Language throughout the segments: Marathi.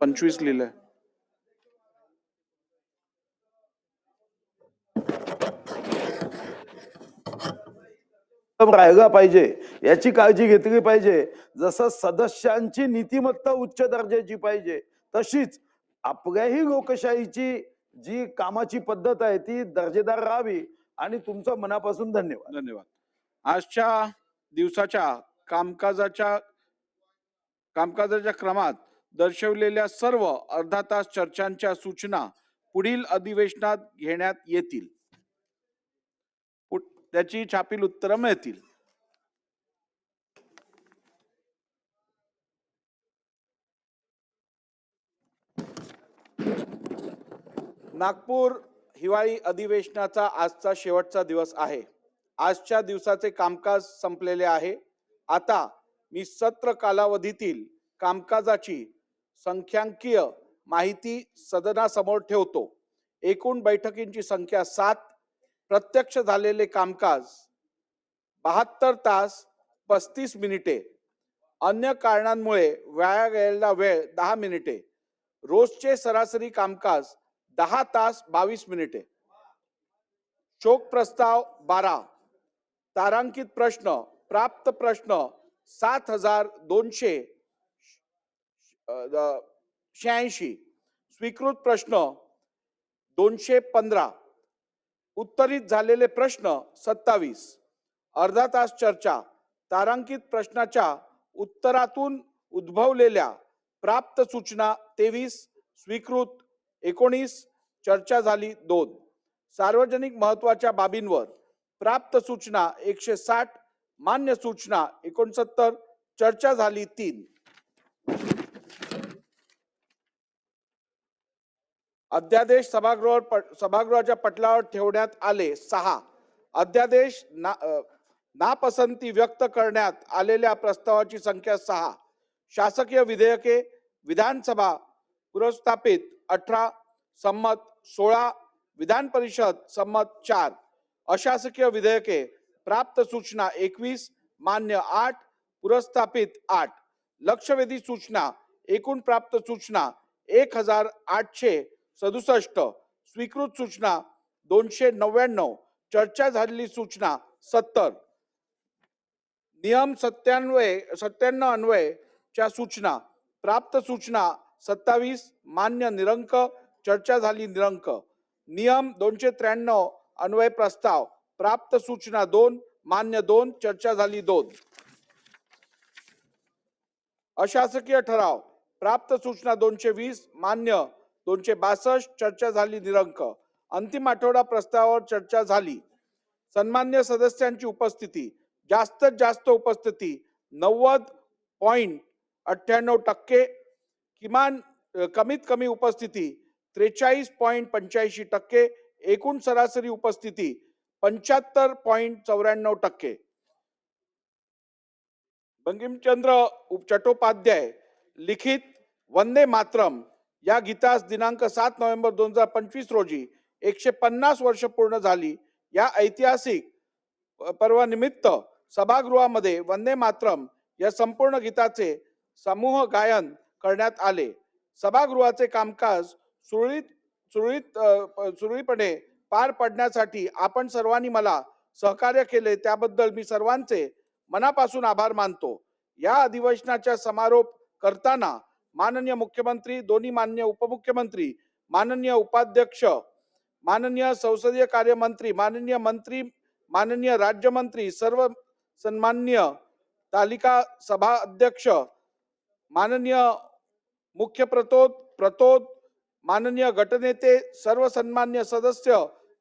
पंचवीस लिहिलंय. राहिला पाहिजे याची काळजी घेतली पाहिजे. जसं सदस्यांची नीतिमत्ता उच्च दर्जाची पाहिजे तशीच आपल्याही लोकशाहीची जी कामाची पद्धत आहे ती दर्जेदार राहावी. आणि तुमचं मनापासून धन्यवाद. धन्यवाद. आजच्या दिवसाच्या कामकाजाच्या कामकाजाच्या क्रमात दर्शवलेल्या सर्व अर्धा तास चर्चांच्या सूचना पुढील अधिवेशनात घेण्यात येतील. त्याची छापील उत्तरं मिळतील. नागपूर हिवाळी अधिवेशनाचा आजचा शेवटचा दिवस आहे. आजच्या दिवसाचे कामकाज संपलेले आहे. आता मी सत्र कालावधीतील कामकाजाची संख्यांकीय माहिती सदनासमोर ठेवतो. एकूण बैठकींची संख्या सात प्रत्यक्ष झालेले कामकाज बहात्तर तास पस्तीस मिनिटे. अन्य कारणांमुळे वाया गेलेला वेळ दहा मिनिटे. रोजचे सरासरी कामकाज दहा तास बावीस मिनिटे. शोक प्रस्ताव बारा. तारांकित प्रश्न प्राप्त प्रश्न सात हजार दोनशे शहाऐंशी. स्वीकृत प्रश्न दोनशे पंधरा. उत्तरित झालेले प्रश्न सत्तावीस. अर्धा तास चर्चा. तारांकित प्रश्नाच्या उत्तरातून उद्भवलेल्या प्राप्त सूचना तेवीस स्वीकृत एकोणीस चर्चा झाली दोन. सार्वजनिक महत्त्वाच्या बाबींवर प्राप्त सूचना एकशे साठ मान्य सूचना एकोणसत्तर चर्चा झाली तीन. अध्यादेश सभागृह सभागृहाच्या पटलावर ठेवण्यात आले. सहा. अध्यादेश ना नापसंती व्यक्त करण्यात आलेल्या प्रस्तावाची संख्या सहा. शासकीय विधेयके विधानसभा पुरस्थापित अठरा संमत सोळा विधान परिषद संमत चार. अशासकीय विधेयके प्राप्त सूचना एकवीस मान्य आठ पुरस्थापित आठ. लक्षवेधी सूचना एकूण प्राप्त सूचना एक हजार आठशे सदुसष्ट. स्वीकृत सूचना दोनशे नव्याण्णव. चर्चा झालेली सूचना सत्तर. नियम सत्यान्वय सत्त्याण्णव अन्वयच्या सूचना. प्राप्त सूचना सत्तावीस. मान्य निरंक. चर्चा झाली निरंक. नियम दोनशे त्र्याण्णव. अन्वय प्रस्ताव. प्राप्त सूचना दोन. मान्य दोन. चर्चा झाली दोन. अशासकीय ठराव. प्राप्त सूचना दोनशे वीस. मान्य दोनशे बासष्ट चर्चा झाली निरंक. अंतिम आठवडा प्रस्तावावर चर्चा झाली. सन्मान्य सदस्यांची उपस्थिती जास्तीत जास्त उपस्थिती नव्वद पॉईंट अठ्ठ्याण्णव टक्के किमान कमीत कमी उपस्थिती त्रेचाळीस पॉईंट पंच्याऐंशी टक्के एकूण सरासरी उपस्थिती पंच्याहत्तर पॉईंट चौऱ्याण्णव टक्के. बंकिमचंद्र उप- चट्टोपाध्याय लिखित वंदे मातरम या गीतास दिनांक सात नोव्हेंबर दोन हजार पंचवीस रोजी एकशे पन्नास वर्ष पूर्ण झाली. या ऐतिहासिक प- पर्वानिमित्त सभागृहामध्ये वंदे मातरम या संपूर्ण गीताचे समूह गायन करण्यात आले. सभागृहाचे कामकाज सुरळीत सुरळीत सुरळीपणे सुरळीतपणे पार पडण्यासाठी आपण सर्वांनी मला सहकार्य केले त्याबद्दल मी सर्वांचे मनापासून आभार मानतो. या अधिवेशनाच्या समारोप करताना माननीय मुख्यमंत्री दोन्ही मान्य उपमुख्यमंत्री माननीय उपाध्यक्ष माननीय संसदीय कार्यमंत्री माननीय मंत्री माननीय राज्यमंत्री सर्व सन्मान्य तालिका सभा अध्यक्ष माननीय मुख्य प्रतोद प्रतोद माननीय गटनेते सर्व सन्मान्य सदस्य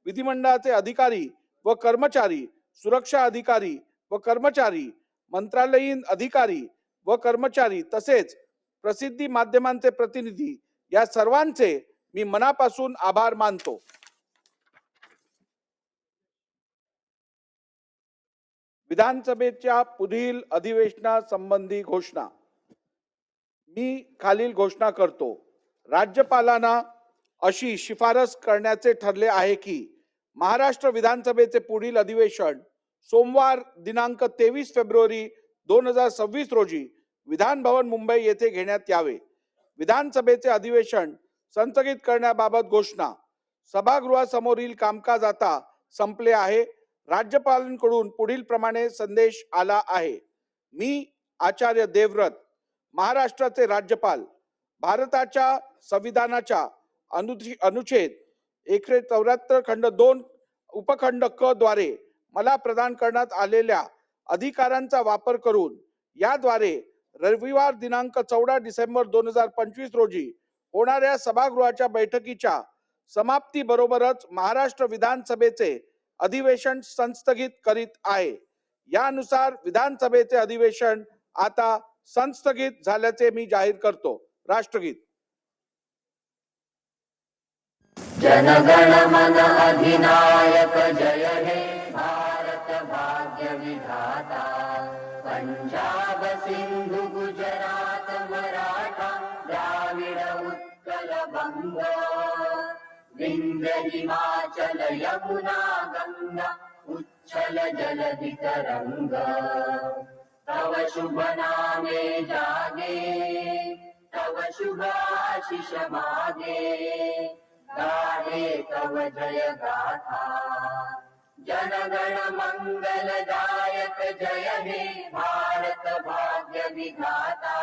विधिमंडळाचे अधिकारी व कर्मचारी सुरक्षा अधिकारी व कर्मचारी मंत्रालयीन अधिकारी व कर्मचारी तसेच प्रसिद्धी माध्यमांचे प्रतिनिधी या सर्वांचे मी मनापासून आभार मानतो. विधानसभेच्या पुढील अधिवेशनासंबंधी घोषणा. मी खालील घोषणा करतो. राज्यपालांना अशी शिफारस करण्याचे ठरले आहे की महाराष्ट्र विधानसभेचे पुढील अधिवेशन सोमवार दिनांक तेवीस फेब्रुवारी दोन हजार सव्वीस रोजी विधान भवन मुंबई येथे घेण्यात यावे. विधानसभेचे अधिवेशन संस्थगित करण्याबाबत घोषणा. सभागृहासमोरील कामकाज आता संपले आहे. राज्यपालांकडून पुढील प्रमाणे संदेश आला आहे. मी आचार्य देवव्रत महाराष्ट्राचे राज्यपाल भारताच्या संविधानाच्या अनुच्छे- अनुच्छेद एकशे चौऱ्याहत्तर खंड दोन उपखंड क द्वारे मला प्रदान करण्यात आलेल्या अधिकारांचा वापर करून याद्वारे रविवार दिनांक चौदा डिसेंबर दोन हजार पंचवीस रोजी होणाऱ्या सभागृहाच्या बैठकीच्या समाप्ती बरोबरच महाराष्ट्र विधानसभेचे अधिवेशन संस्थगित करीत आहे. यानुसार विधानसभेचे अधिवेशन आता संस्थगित झाल्याचे मी जाहीर करतो. राष्ट्रगीत. जनगण मन अधिनायक जय हे. विंध्य हिमाचल यमुना गंगा उच्छल जलधि तव शुभ नामे जागे तव शुभ आशिष मागे। गाहे तव जय गाथा। जनगण मंगलदायक जय हे भारत भाग्य विधाता।